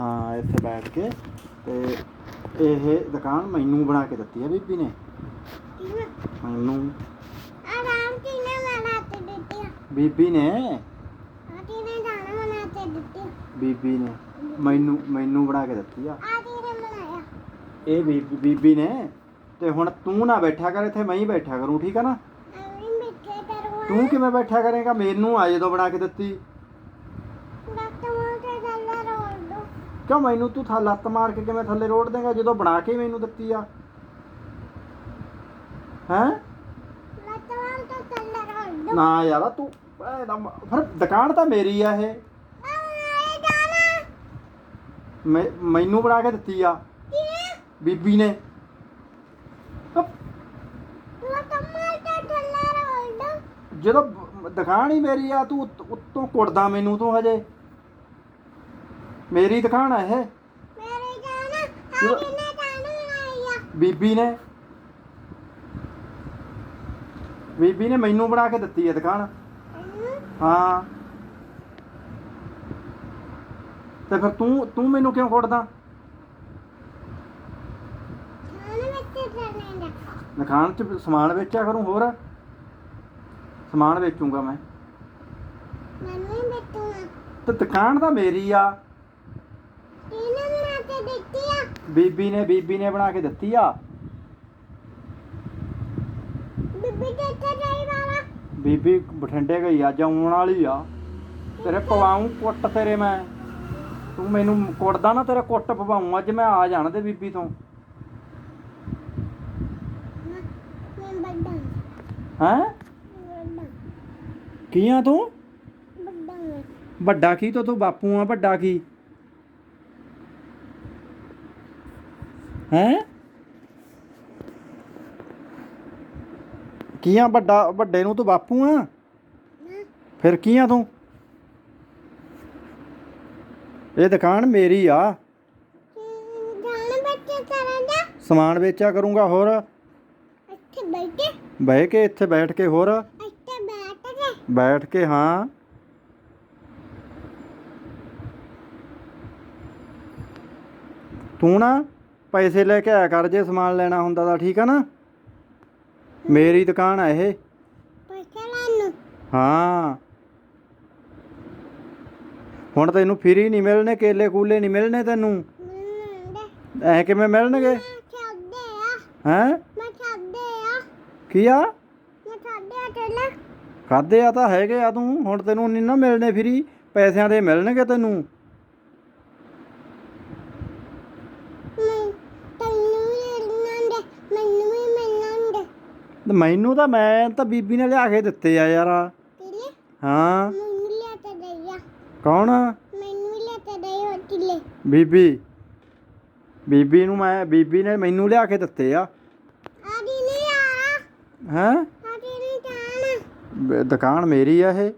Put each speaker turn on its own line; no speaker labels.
ਹਾਂ ਇੱਥੇ ਬੈਠ ਕੇ। ਤੇ ਇਹ ਦੁਕਾਨ ਮੈਨੂੰ ਬਣਾ ਕੇ ਦਿੱਤੀ ਹੈ ਬੀਬੀ ਨੇ। ਮੈਨੂੰ।
ਆਰਾਮ ਕਿਨੇ ਬਣਾ ਕੇ ਦਿੱਤੀ
ਬੀਬੀ ਨੇ।
ਆ ਕਿਨੇ ਜਾਣਾ ਬਣਾ ਕੇ ਦਿੱਤੀ
ਬੀਬੀ ਨੇ। ਮੈਨੂੰ ਮੈਨੂੰ ਬਣਾ ਕੇ ਦਿੱਤੀ ਆ।
ਆ ਕਿਨੇ ਬਣਾਇਆ?
ਇਹ ਬੀਬੀ ਬੀਬੀ ਨੇ। ਤੇ ਹੁਣ ਤੂੰ ਨਾ ਬੈਠਾ ਕਰ ਇੱਥੇ ਮੈਂ ਹੀ ਬੈਠਾ ਕਰੂੰ ਠੀਕ ਆ ਨਾ? ਤੂੰ ਕਿਵੇਂ ਬੈਠਾ ਕਰੇਗਾ? ਮੈਨੂੰ ਆ ਜਦੋਂ ਬਣਾ ਕੇ ਦਿੱਤੀ
ਡਾਕਟਰ ਮੋਟੇ ਗੱਲਾਂ ਰੋੜ ਦੋ
ਕਿਉਂ ਮੈਨੂੰ ਤੂੰ ਥਾ ਲੱਤ ਮਾਰ ਕੇ ਕਿਵੇਂ ਥੱਲੇ ਰੋੜ ਦੇਗਾ? ਜਦੋਂ ਬਣਾ ਕੇ ਮੈਨੂੰ ਦਿੱਤੀ ਆ। ਹੈਂ?
ਲੱਤਵਾਲ ਤੋਂ ਗੱਲਾਂ ਰੋੜ
ਨਾ ਯਾਰਾ, ਤੂੰ ਇਹਦਾ ਫਿਰ ਦੁਕਾਨ ਤਾਂ ਮੇਰੀ ਆ ਇਹ। ਮੈਨੂੰ ਬਣਾ ਕੇ ਦਿੱਤੀ ਆ। ਬੀਬੀ ਨੇ। ਜਦੋਂ ਦੁਕਾਨ ਹੀ ਮੇਰੀ ਆ, ਤੂੰ ਉੱਤ- ਉੱਤੋਂ ਕੁੱਟਦਾ ਮੈਨੂੰ ਤੂੰ ਹਜੇ। ਮੇਰੀ ਦੁਕਾਨ ਆ ਇਹ?
ਮੇਰੇ ਜਾਣਾ
ਬੀਬੀ ਨੇ। ਬੀਬੀ ਨੇ ਮੈਨੂੰ ਬਣਾ ਕੇ ਦਿੱਤੀ ਹੈ ਦੁਕਾਨ ਹਾਂ। ਤੇ ਫਿਰ ਤੂੰ ਤੂੰ ਮੈਨੂੰ ਕਿਉਂ
ਵਿੱਚ ਜਾਣੇ ਦਾ
ਦੁਕਾਨ 'ਚ ਸਮਾਨ ਵੇਚਿਆ ਕਰੂੰ ਹੋਰ? ਸਮਾਨ ਵੇਚੂੰਗਾ ਮੈਂ।
ਮੰਮੀ ਬੈਠੂਗਾ
ਤੇ ਦੁਕਾਨ ਤਾਂ ਮੇਰੀ ਆ।
ਦਿੱਤੀ ਆ
ਬੀਬੀ ਨੇ ਬੀਬੀ ਨੇ ਬਣਾ ਕੇ ਦਿੱਤੀ ਆ।
ਬੀਬੀ ਕਿੱਥੇ ਗਈ ਵਾਲਾ
ਬੀਬੀ। ਬਠਿੰਡੇ ਗਈ ਅੱਜ ਆਉਣ ਵਾਲੀ ਆ। ਤੇਰੇ ਪਵਾਉਂ ਕੁੱਟ ਤੇਰੇ ਮੈਂ। ਤੂੰ ਮੈਨੂੰ ਕੁੱਟਦਾ ਨਾ ਤੇਰੇ ਕੁੱਟ ਪਵਾਉਂ। ਅੱਜ ਮੈਂ ਆ ਜਾਣ ਦੇ ਬੀਬੀ ਤੋਂ।
ਮੈਂ ਵੱਡਾ
ਹੈਂ। ਕੀ ਆ ਤੂੰ?
ਵੱਡਾ
ਕੀ ਤੋ? ਤੂੰ ਬਾਪੂ ਆ ਵੱਡਾ ਕੀ? ਹੈਂ? ਕੀ ਵੱਡਾ, ਵੱਡੇ ਨੂੰ ਤੂੰ ਬਾਪੂ ਆ? ਫਿਰ ਕੀ ਆ ਤੂੰ? ਇਹ ਦੁਕਾਨ ਮੇਰੀ ਆ। ਸਮਾਨ ਵੇਚਿਆ ਕਰੂੰਗਾ ਹੋਰ।
ਇੱਥੇ ਬੈਠੇ
ਬਹਿ ਕੇ ਇੱਥੇ ਬੈਠ ਕੇ ਹੋਰ।
ਇੱਥੇ ਬੈਠ ਕੇ
ਬੈਠ ਕੇ ਹਾਂ। ਤੂੰ ਨਾ ਪੈਸੇ ਲੈ ਕੇ ਆਇਆ ਕਰ ਜੇ ਸਮਾਨ ਲੈਣਾ ਹੁੰਦਾ ਤਾਂ ਠੀਕ ਆ ਨਾ? ਮੇਰੀ ਦੁਕਾਨ ਆ ਇਹ।
ਪੈਸੇ ਲੈਣ ਨੂੰ?
ਹਾਂ। ਹੁਣ ਤੈਨੂੰ ਫਰੀ ਨਹੀਂ ਮਿਲਣੇ ਕੇਲੇ ਕੂਲੇ ਨਹੀਂ ਮਿਲਣੇ ਤੈਨੂੰ। ਐ ਕਿਵੇਂ ਮਿਲਣਗੇ?
ਆ।
ਹੈਂ?
ਮੈਂ ਛੱਡੇ ਆ।
ਕੀ ਆ?
ਮੈਂ ਛੱਡੇ ਆ ਚੱਲ
ਖਾਦੇ ਆ ਤਾਂ ਹੈਗੇ ਆ ਤੂੰ। ਹੁਣ ਤੈਨੂੰ ਨਹੀਂ ਨਾ ਮਿਲਣੇ ਫਰੀ। ਪੈਸਿਆਂ ਦੇ ਮਿਲਣਗੇ ਤੈਨੂੰ
ਮੈਂ ਤੈਨੂੰ ਵੀ ਮਿਲਣਾ ਦੇ ਮੈਨੂੰ ਵੀ ਮਿਲਣਾ ਦੇ
ਤੇ ਮੈਨੂੰ ਤਾਂ ਮੈਂ ਤਾਂ ਬੀਬੀ ਨੇ ਲਿਆ ਕੇ ਦਿੱਤੇ ਆ ਯਾਰ।
ਤੇਲੇ
ਹਾਂ।
ਮੈਨੂੰ ਲਿਆ ਤੇ ਦਈਆ
ਕੌਣ?
ਮੈਨੂੰ ਲਿਆ ਤੇ ਦਈ ਹੋ ਤੇਲੇ
ਬੀਬੀ। ਬੀਬੀ ਨੂੰ ਮੈਂ ਬੀਬੀ ਨੇ ਮੈਨੂੰ ਲਿਆ ਕੇ ਦਿੱਤੇ ਆ।
ਆਦੀ ਨਹੀਂ ਆ।
ਹੈਂ?
ਆਦੀ ਨਹੀਂ ਜਾਣਾ
ਦੁਕਾਨ ਮੇਰੀ ਆ ਇਹ।